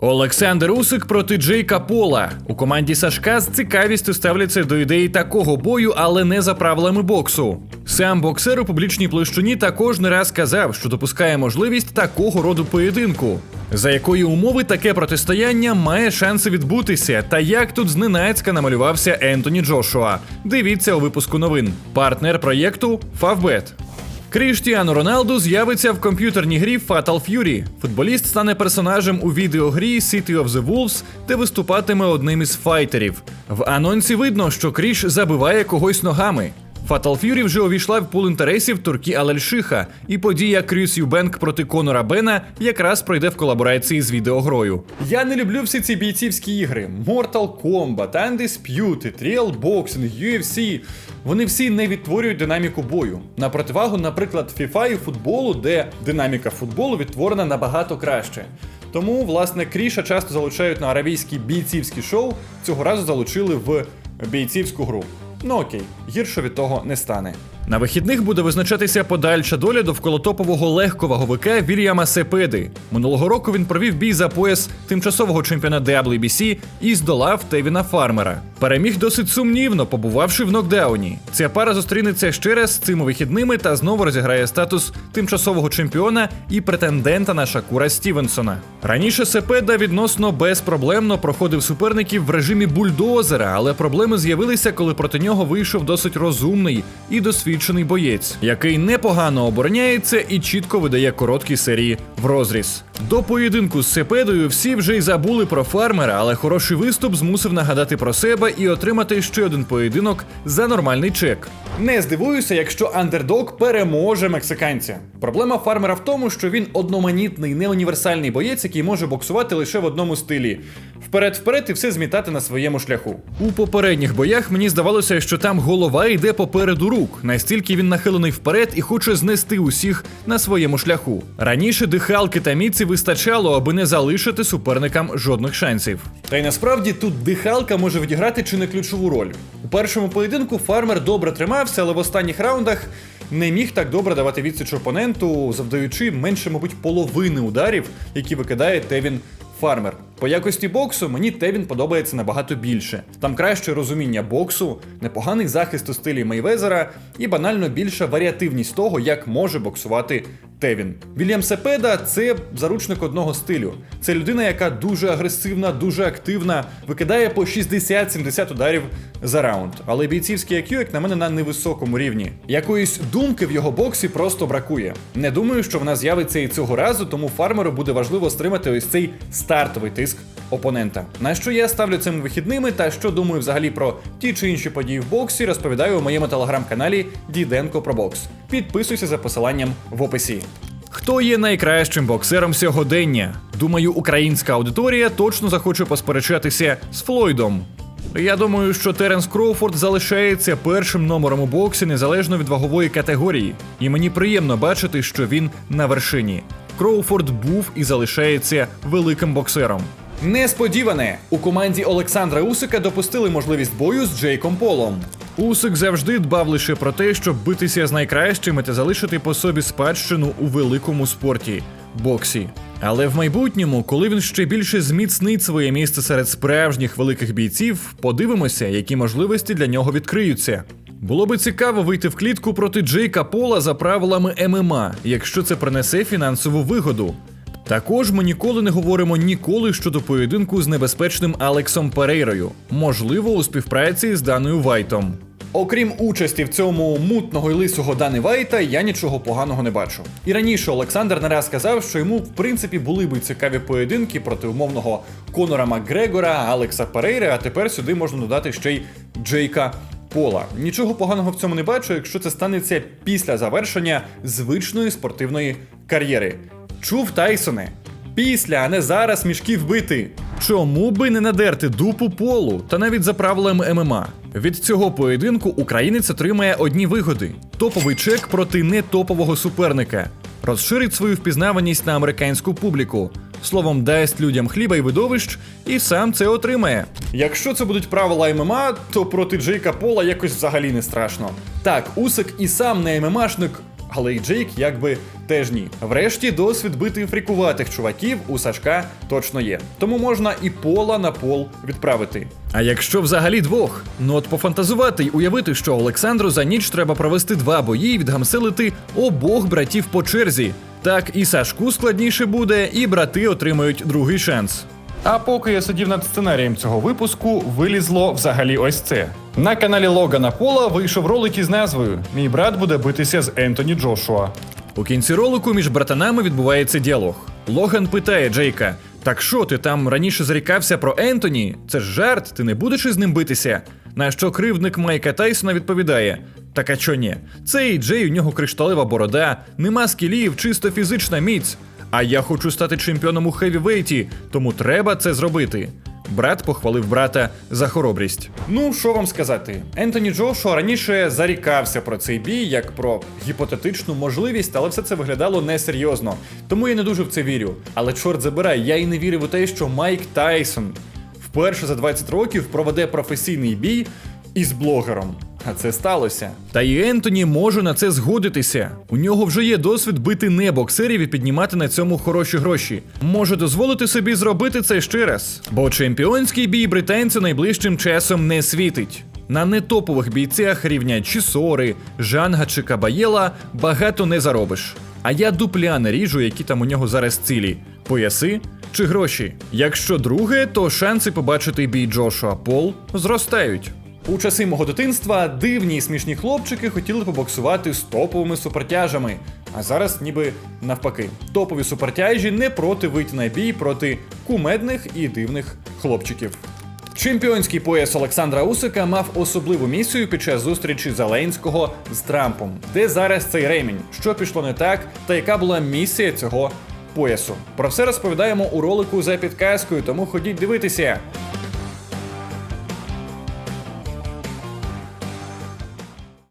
Олександр Усик проти Джейка Пола. У команді Сашка з цікавістю ставляться до ідеї такого бою, але не за правилами боксу. Сам боксер у публічній площині також не раз казав, що допускає можливість такого роду поєдинку. За якої умови таке протистояння має шанси відбутися, та як тут зненацька намалювався Ентоні Джошуа. Дивіться у випуску новин. Партнер проєкту Фавбет. Кріштіану Роналду з'явиться в комп'ютерній грі Fatal Fury. Футболіст стане персонажем у відеогрі City of the Wolves, де виступатиме одним із файтерів. В анонсі видно, що Кріш забиває когось ногами. Fatal Fury вже увійшла в пул інтересів Туркі Алельшиха, і подія Крюс Юбенк проти Конора Бена якраз пройде в колаборації з відеогрою. Я не люблю всі ці бійцівські ігри: Mortal Kombat, Undisputed, Real Boxing, UFC. Вони всі не відтворюють динаміку бою. На противагу, наприклад, FIFA і футболу, де динаміка футболу відтворена набагато краще. Тому, власне, Кріша часто залучають на аравійські бійцівські шоу. Цього разу залучили в бійцівську гру. Ну окей, гірше від того не стане. На вихідних буде визначатися подальша доля довкола топового легковаговика Вільяма Сепеди. Минулого року він провів бій за пояс тимчасового чемпіона WBC і здолав Тевіна Фармера. Переміг досить сумнівно, побувавши в нокдауні. Ця пара зустрінеться ще раз цими вихідними та знову розіграє статус тимчасового чемпіона і претендента на Шакура Стівенсона. Раніше Сепеда відносно безпроблемно проходив суперників в режимі бульдозера, але проблеми з'явилися, коли проти нього вийшов досить розумний і досвідчений боєць, який непогано обороняється і чітко видає короткі серії в розріз. До поєдинку з Сепедою всі вже й забули про фармера, але хороший виступ змусив нагадати про себе і отримати ще один поєдинок за нормальний чек. Не здивуюся, якщо андердог переможе мексиканця. Проблема фармера в тому, що він одноманітний, неуніверсальний боєць, який може боксувати лише в одному стилі. Вперед-вперед і все змітати на своєму шляху. У попередніх боях мені здавалося, що там голова йде попереду рук, настільки він нахилений вперед і хоче знести усіх на своєму шляху. Раніше дихалки та міці вистачало, аби не залишити суперникам жодних шансів. Та й насправді тут дихалка може відіграти чи не ключову роль. У першому поєдинку фармер добре тримався, але в останніх раундах не міг так добре давати відсіч опоненту, завдаючи менше, мабуть, половини ударів, які викидає Тевін Фармер. По якості боксу мені Тевін подобається набагато більше. Там краще розуміння боксу, непоганий захист у стилі Мейвезера і банально більша варіативність того, як може боксувати Тевін. Вільям Сепеда це заручник одного стилю. Це людина, яка дуже агресивна, дуже активна, викидає по 60-70 ударів за раунд. Але бійцівський IQ, як на мене, на невисокому рівні. Якоїсь думки в його боксі просто бракує. Не думаю, що вона з'явиться і цього разу, тому фармеру буде важливо стримати ось цей стартовий тиск опонента. На що я ставлю цими вихідними та що думаю взагалі про ті чи інші події в боксі, розповідаю у моєму телеграм-каналі Діденко про бокс. Підписуйся за посиланням в описі. Хто є найкращим боксером сьогодення? Думаю, українська аудиторія точно захоче посперечатися з Флойдом. Я думаю, що Теренс Кроуфорд залишається першим номером у боксі незалежно від вагової категорії, і мені приємно бачити, що він на вершині. Кроуфорд був і залишається великим боксером. Несподіване у команді Олександра Усика допустили можливість бою з Джейком Полом. Усик завжди дбав лише про те, щоб битися з найкращими та залишити по собі спадщину у великому спорті боксі. Але в майбутньому, коли він ще більше зміцнить своє місце серед справжніх великих бійців, подивимося, які можливості для нього відкриються. Було би цікаво вийти в клітку проти Джейка Пола за правилами ММА, якщо це принесе фінансову вигоду. Також ми ніколи не говоримо ніколи щодо поєдинку з небезпечним Алексом Перейрою, можливо, у співпраці з Даною Вайтом. Окрім участі в цьому мутного й лисого Дани Вайта, я нічого поганого не бачу. І раніше Олександр не раз сказав, що йому в принципі були би цікаві поєдинки проти умовного Конора Макгрегора, Алекса Перейри, а тепер сюди можна додати ще й Джейка Пола. Нічого поганого в цьому не бачу, якщо це станеться після завершення звичної спортивної кар'єри. Чув Тайсоне. Після, а не зараз мішків бити. Чому би не надерти дупу полу та навіть за правилами ММА? Від цього поєдинку українець отримає одні вигоди: топовий чек проти нетопового суперника, розширить свою впізнаваність на американську публіку. Словом, дасть людям хліба і видовищ, і сам це отримає. Якщо це будуть правила ММА, то проти Джейка Пола якось взагалі не страшно. Так, Усик і сам не ММАшник, але й Джейк якби теж ні. Врешті досвід бити фрікуватих чуваків у Сашка точно є. Тому можна і пола на пол відправити. А якщо взагалі двох, ну от пофантазувати й уявити, що Олександру за ніч треба провести два бої і відгамселити обох братів по черзі. Так і Сашку складніше буде, і брати отримають другий шанс. А поки я сидів над сценарієм цього випуску, вилізло взагалі ось це. На каналі Логана Пола вийшов ролик із назвою Мій брат буде битися з Ентоні Джошуа. У кінці ролику між братанами відбувається діалог. Логан питає Джейка: Так що ти там раніше зарікався про Ентоні? Це ж жарт, ти не будеш із ним битися? На що кривдник Майка Тайсона відповідає: Так а чо ні? Цей Джей, у нього кришталева борода, нема скілів, чисто фізична міць. А я хочу стати чемпіоном у хевівейті, тому треба це зробити. Брат похвалив брата за хоробрість. Ну, що вам сказати? Ентоні Джошуа раніше зарікався про цей бій як про гіпотетичну можливість, але все це виглядало несерйозно. Тому я не дуже в це вірю. Але чорт забирай, я і не вірив у те, що Майк Тайсон вперше за 20 років проведе професійний бій із блогером. А це сталося. Та й Ентоні може на це згодитися. У нього вже є досвід бити не боксерів і піднімати на цьому хороші гроші. Може дозволити собі зробити це ще раз. Бо чемпіонський бій британцю найближчим часом не світить. На нетопових бійцях рівня Чісори, Жанга чи Кабаєла багато не заробиш. А я дупля не ріжу, які там у нього зараз цілі: пояси чи гроші. Якщо друге, то шанси побачити бій Джошуа Пол зростають. У часи мого дитинства дивні і смішні хлопчики хотіли побоксувати з топовими супертяжами. А зараз ніби навпаки. Топові супертяжі не проти вийти на бій проти кумедних і дивних хлопчиків. Чемпіонський пояс Олександра Усика мав особливу місію під час зустрічі Зеленського з Трампом, де зараз цей ремінь, що пішло не так, та яка була місія цього поясу. Про все розповідаємо у ролику за підказкою, тому ходіть дивитися.